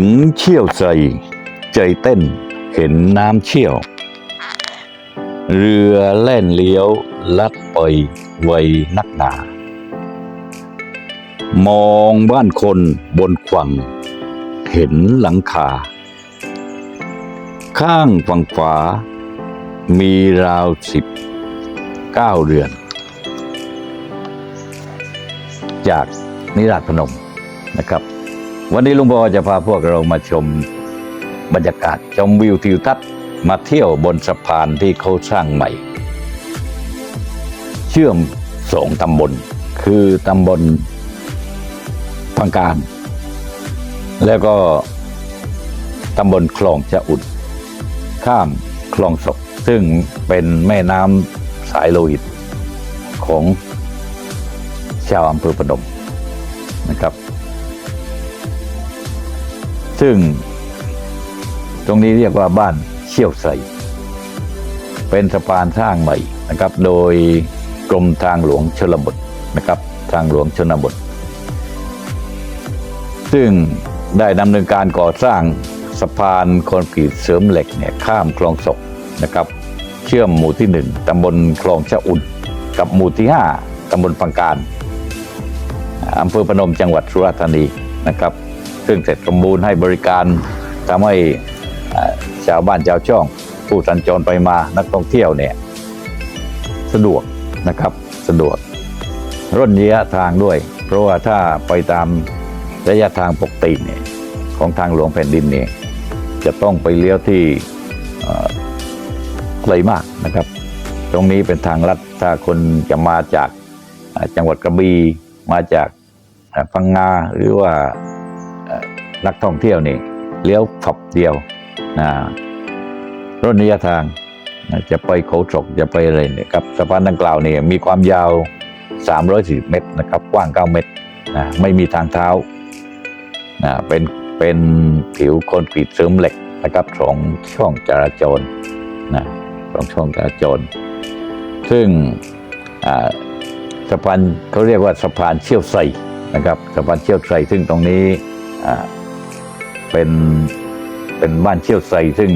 ถึงเชี่ยวใส่ใจเต้นเห็นน้ำเชี่ยว เรือแล่นเลี้ยวลัดไปไวนักหนา มองบ้านคนบนขวัง เห็นหลังคา ข้างฝั่งขวา มีราวสิบเก้าเรือน จากนิราชพนมนะครับ วันนี้ลุงบอจะพาพวกเรามาชมบรรยากาศชมวิวทิวทัศน์มาเที่ยวบนสะพานที่เขาสร้างใหม่ เชื่อมสองตำบล คือตำบลพังการ แล้วก็ตำบลคลองจะอุ่นข้ามคลองศกซึ่งเป็นแม่น้ำสายโลหิตของชาวอำเภอพนมนะครับ ซึ่ง ตรงนี้เรียกว่าบ้านเชี่ยวใสเป็นสะพานสร้างใหม่นะครับ โดยกรมทางหลวงชนบทนะครับ ทางหลวงชนบท ซึ่งได้ดำเนินการก่อสร้างสะพานคอนกรีตเสริมเหล็กเนี่ยข้ามคลองศกนะครับ เชื่อมหมู่ที่หนึ่งตำบลคลองชะอุ่น กับหมู่ที่ห้าตำบลปังการอำเภอพนมจังหวัดสุราษฎร์ธานีนะครับ ซึ่งเสร็จสมบูรณ์ให้บริการทำให้ชาวบ้านชาวช่อง ผู้สัญจรไปมานักท่องเที่ยวเนี่ยสะดวกนะครับสะดวก ร่นระยะทางด้วย เพราะว่าถ้าไปตามระยะทางปกติเนี่ยของทางหลวงแผ่นดินเนี่ยจะต้องไปเลี้ยวที่ไกลมากนะครับ ตรงนี้เป็นทางลัดถ้าคนจะมาจากจังหวัดกระบี่มาจากพังงาหรือว่า นักท่องเที่ยวนี่เลี้ยวฝับเดียวนะร่นระยะทางจะไปเขาศกจะไปอะไรเนี่ยครับสะพานดังกล่าวเนี่ยมีความยาว 340 เมตรนะครับ กว้าง 9 เมตรนะไม่มีทางเท้านะเป็นเป็นผิวคอนกรีตเสริมเหล็กนะครับสองช่องจราจรนะสองช่องจราจร ซึ่งสะพานเขาเรียกว่าสะพานเชี่ยวไซนะครับสะพานเชี่ยวไซซึ่งตรงนี้อ่า เป็นเป็นบ้านเชี่ยวไซซึ่ง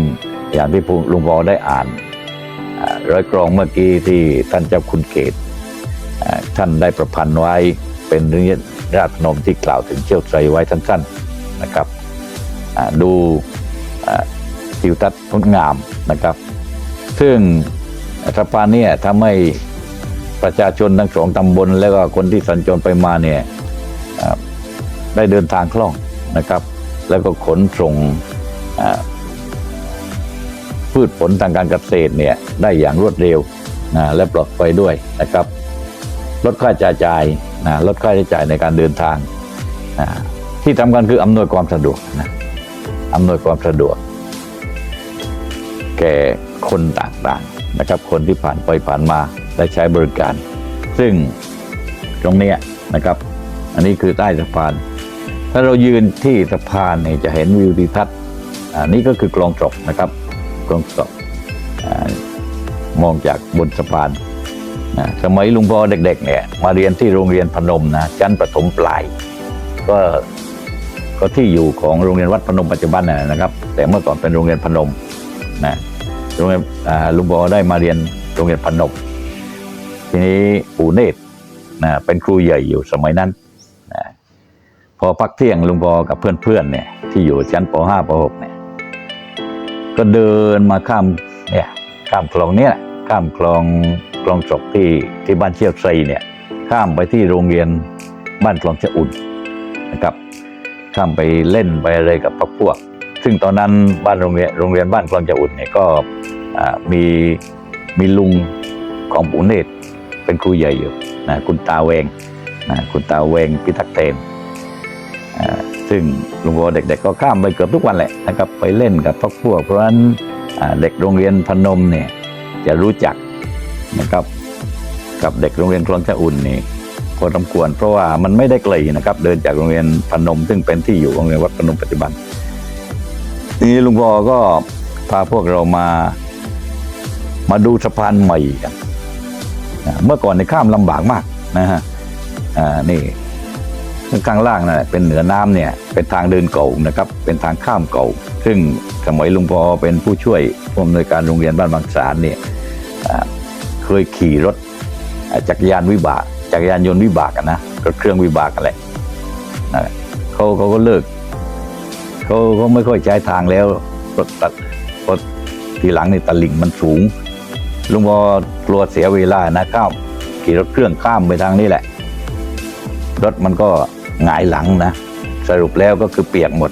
อย่างที่ลุงพอได้อ่านร้อยกรองเมื่อกี้ที่ท่านเจ้าคุณเกตท่านได้ประพันธ์ไว้เป็นเรื่องราชพนมที่กล่าวถึงเชี่ยวไตรไว้สั้นๆนะครับดูทิวทัศน์งดงามนะครับ ซึ่งสะพานเนี่ยทำให้ประชาชนทั้งสองตำบล แล้วก็คนที่สัญจรไปมาเนี่ยได้เดินทางคล่องนะครับ แล้วก็ขนส่งพืชผลทางการเกษตรเนี่ยได้อย่างรวดเร็วนะและปลอดภัยด้วยนะครับ ลดค่าใช้จ่ายนะลดค่าใช้จ่ายในการเดินทางนะที่สำคัญคืออำนวยความสะดวกนะอำนวยความสะดวก แก่คนต่างๆนะครับ คนที่ผ่านไปผ่านมาได้ใช้บริการ ซึ่งตรงนี้นะครับ อันนี้คือใต้สะพาน ถ้าเรายืนที่สะพานเนี่ยจะเห็นวิวทิวทัศน์อันนี้ก็คือกลองศกนะครับกลองศกอ่ามองจากบนสะพานนะสมัยลุงพ่อเด็ก ๆ เนี่ย มาเรียนที่โรงเรียนพนมนะชั้นประถมปลาย ก็ก็ที่อยู่ของโรงเรียนวัดพนมปัจจุบันนะนะครับ แต่เมื่อก่อนเป็นโรงเรียนพนมนะโรงเรียนลุงพ่อได้มาเรียนโรงเรียนพนมทีนี้ปู่เนตรนะเป็นครูใหญ่อยู่สมัยนั้น พอพักเที่ยงลุงพ่อกับเพื่อนๆเนี่ยที่อยู่ชั้นป .5 ป .6 เนี่ยก็เดินมาข้ามเนี่ยข้ามคลองเนี้ยข้ามคลองคลองศกที่ที่บ้านเชียวไซเนี่ยข้ามไปที่โรงเรียนบ้านคลองจะอุ่นนะครับข้ามไปเล่นไปอะไรกับพวกพวก ซึ่งตอนนั้นบ้านโรงเรียนโรงเรียนบ้านคลองจะอุ่นเนี่ยก็มีมีลุงของปู่เนตรเป็นครูใหญ่อยู่นะคุณตาแวงนะคุณตาแวงพิทักษ์เตน ซึ่งลุงพ่อเด็ก ๆ ก็ข้ามไปเกือบทุกวันแหละนะครับไปเล่นกับพวกพวกเพราะฉะนั้นเด็กโรงเรียนพนมเนี่ยจะรู้จักนะครับกับเด็กโรงเรียนคลองจะอุ่นนี่พอสมควรเพราะว่ามันไม่ได้ไกลนะครับ เดินจากโรงเรียนพนม ซึ่งเป็นที่อยู่โรงเรียนวัดพนมปัจจุบันทีนี้ลุงพ่อก็พาพวกเรามามาดูสะพานใหม่กันเมื่อก่อนในข้ามลำบากมากนะฮะอ่านี่ ข้างล่างนั่ะเป็นเหนือน้ำเนี่ยเป็นทางเดินเก่านะครับเป็นทางข้ามเก่า ซึ่งสมัยลุงพอเป็นผู้ช่วยผู้อำนวยการโรงเรียนบ้านบางสารเนี่ยเคยขี่รถจักรยานวิบากจักรยานยนต์วิบากนะรถเครื่องวิบากกันแหละนั่นแหละเขาเขาก็เลิกเขาเขาไม่ค่อยใช้ทางแล้วรถตัดรถทีหลังนี่ตลิ่งมันสูงลุงพอกลัวเสียเวลานะข้ามขี่รถเครื่องข้ามไปทางนี้แหละ รถมันก็ หงายหลังนะสรุปแล้วก็คือเปียกหมด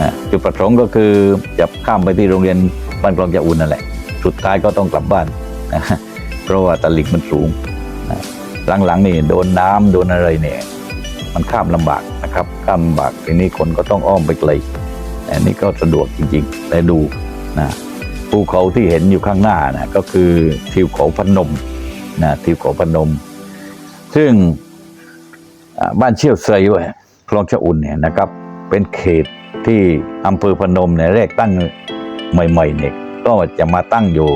นะจุดประสงค์ก็คือจะข้ามไปที่โรงเรียนบ้านกลองจะอุ่นนั่นแหละ สุดท้ายก็ต้องกลับบ้านนะเพราะว่าตลิ่งมันสูงนะหลังๆนี่โดนน้ำโดนอะไรเนี่ยมันข้ามลำบากนะครับข้ามลำบากทีนี้คนก็ต้องอ้อมไปไกลอันนี้ก็สะดวกจริงๆได้ดูนะภูเขาที่เห็นอยู่ข้างหน้านะก็คือทิวเขาพนมนะทิวเขาพนม ซึ่ง บ้านเชี่ยวเซยเว้ยคลองชะอุ่นเนี่ยนะครับ เป็นเขตที่อำเภอพนมเนี่ยแรกตั้งใหม่ๆเนี่ยก็จะมาตั้งอยู่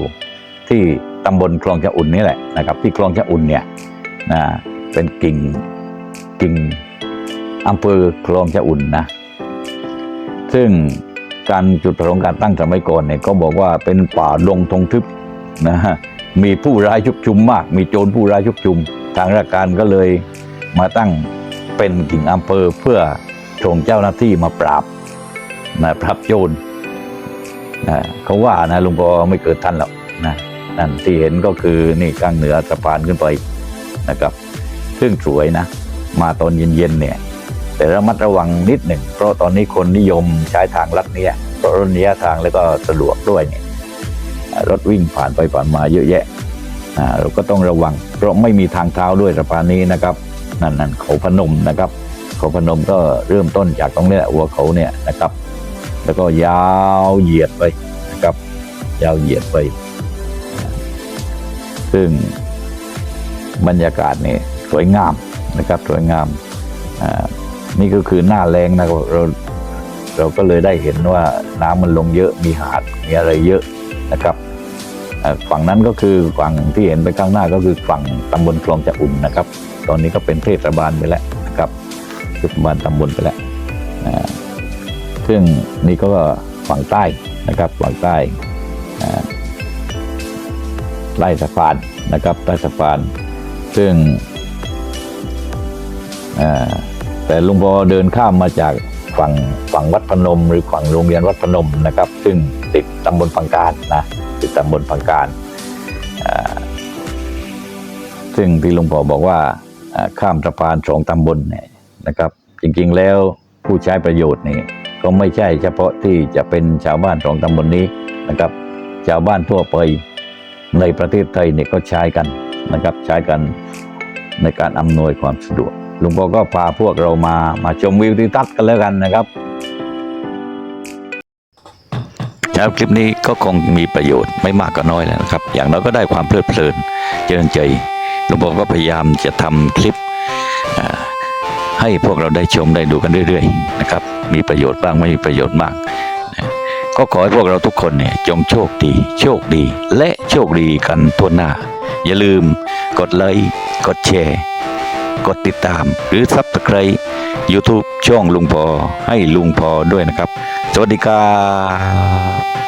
ที่ตำบลคลองชะอุ่นนี่แหละนะครับ ที่คลองชะอุ่นเนี่ยนะเป็นกิ่งกิ่งอำเภอคลองชะอุ่นนะซึ่งการจุดประสงค์การตั้งสมัยก่อนเนี่ยก็บอกว่าเป็นป่าดงทงทึบนะฮะมีผู้ร้ายชุกชุมมาก มีโจรผู้ร้ายชุกชุม ทางราชการก็เลย มาตั้งเป็นกิ่งอำเภอเพื่อส่งเจ้าหน้าที่มาปราบนะปราบโจรนะเขาว่านะลุงปอไม่เกิดทันหรอกนะนั่นที่เห็นก็คือนี่ข้างเหนือสะพานขึ้นไปนะครับซึ่งสวยนะ มาตอนเย็นๆเนี่ย แต่ระมัดระวังนิดหนึ่ง เพราะตอนนี้คนนิยมใช้ทางลัดเนี้ยเพราะรถระยะทางแล้วก็สะดวกด้วยเนี่ยรถวิ่งผ่านไปผ่านมาเยอะแยะอ่าเราก็ต้องระวัง เพราะไม่มีทางเท้าด้วยสะพานนี้นะครับ นั่นนั่นเขาพนมนะครับเขาพนมก็เริ่มต้นจากตรงนี้หัวเขาเนี่ยนะครับ แล้วก็ยาวเหยียดไปนะครับ ยาวเหยียดไป ซึ่งบรรยากาศนี่สวยงามนะครับ สวยงามนี่ก็คือหน้าแรงนะครับเราเราก็เลยได้เห็นว่าน้ำมันลงเยอะมีหาดมีอะไรเยอะนะครับ ฝั่งนั้นก็คือฝั่งที่เห็นไปข้างหน้าก็คือฝั่งตำบลคลองจะอุ่นนะครับ ตอนนี้ก็เป็นเทศบาลไปแล้วนะครับเทศบาลตำบลไปแล้วซึ่งนี่ก็ฝั่งใต้นะครับฝั่งใต้อ่าไล่สะพานนะครับใต้สะพาน ซึ่งแต่ลุงพอเดินข้ามมาจากฝั่งฝั่งวัดพนม หรือฝั่งโรงเรียนวัดพนมนะครับ ซึ่งติด ตำบลปังการนะติดตำบลพังการ ซึ่งที่หลวงพ่อบอกว่าข้ามสะพานสองตำบลเนี่ยนะครับ จริงๆแล้วผู้ใช้ประโยชน์นี่ก็ไม่ใช่เฉพาะที่จะเป็นชาวบ้านสองตำบลนี้นะครับ ชาวบ้านทั่วไปในประเทศไทยเนี่ยก็ใช้กันนะครับใช้กันในการอำนวยความสะดวกหลวงพ่อก็พาพวกเรามามาชมวิวทิวทัศน์กันแล้วกันนะครับ ครับคลิปนี้ก็คงมีประโยชน์ไม่มากก็น้อยแล้วนะครับ อย่างน้อยก็ได้ความเพลิดเพลินเจริญใจหลวงพ่อก็พยายามจะทำคลิปให้พวกเราได้ชมได้ดูกันเรื่อยๆนะครับ มีประโยชน์บ้างไม่มีประโยชน์บ้างนะก็ขอให้พวกเราทุกคนเนี่ยจงโชคดี โชคดี และโชคดีกันทั่วหน้า อย่าลืมกดไลค์กดแชร์กดติดตามหรือ Subscribe YouTube ช่องลุงพอให้ลุงพอด้วยนะครับ สวัสดีครับ